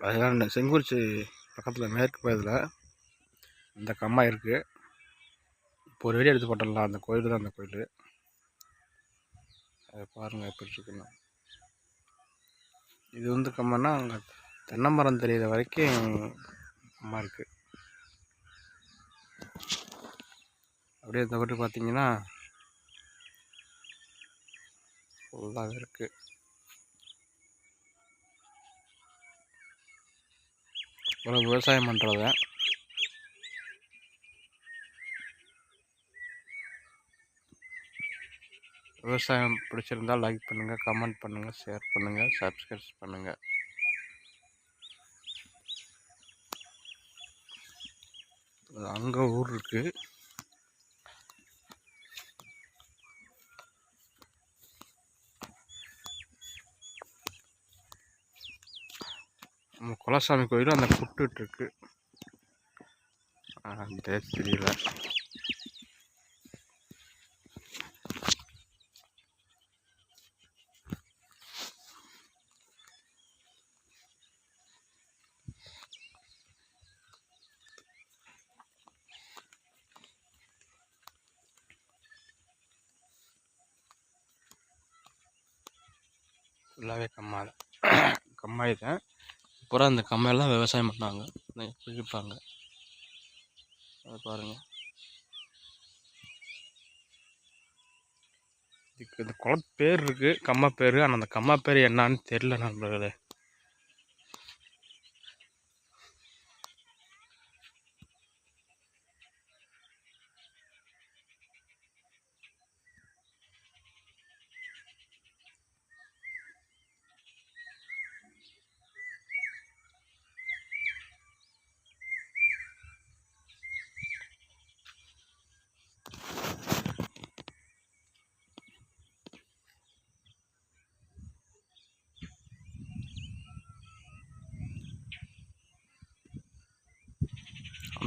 அதுதான் செங்குறிச்சி பக்கத்தில் மேற்கு பகுதியில் இந்த கம்மாய் இருக்குது இப்போ ஒரு வீடியோ எடுத்து போட்டுடலாம் அந்த கோயில் தான் அந்த கோயில். அதை பாருங்கள் எப்படி இருக்குன்னு. இது வந்து கம்மன்னா அங்கே தென்னை மரம் தெரியிற வரைக்கும் கம்மா இருக்குது அப்படியே இந்த வீட்டு பார்த்தீங்கன்னா ஃபுல்லாகவே இருக்குது இவ்வளோ விவசாயம் பண்ணுறத விவசாயம் பிடிச்சிருந்தால் லைக் பண்ணுங்கள் கமெண்ட் பண்ணுங்கள் ஷேர் பண்ணுங்கள் சப்ஸ்கிரைப் பண்ணுங்கள் அங்கே ஊர் இருக்குது நம்ம குலசாமி கோயிலும் அந்த குட்டுட்டு இருக்கு தெரியல. ஃபுல்லாகவே கம்மாய் கம்மாய் தான். பூரா அந்த கம்மையெல்லாம் விவசாயம் பண்ணாங்க. பிடிப்பாங்க அதை பாருங்கள் இதுக்கு இந்த குளத்து பேர் இருக்குது கம்மா பேர். ஆனால் அந்த கம்மா பேர் என்னான்னு தெரில நண்பர்களே.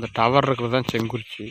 அந்த டவர் இருக்கிறது தான் செங்குறிச்சி.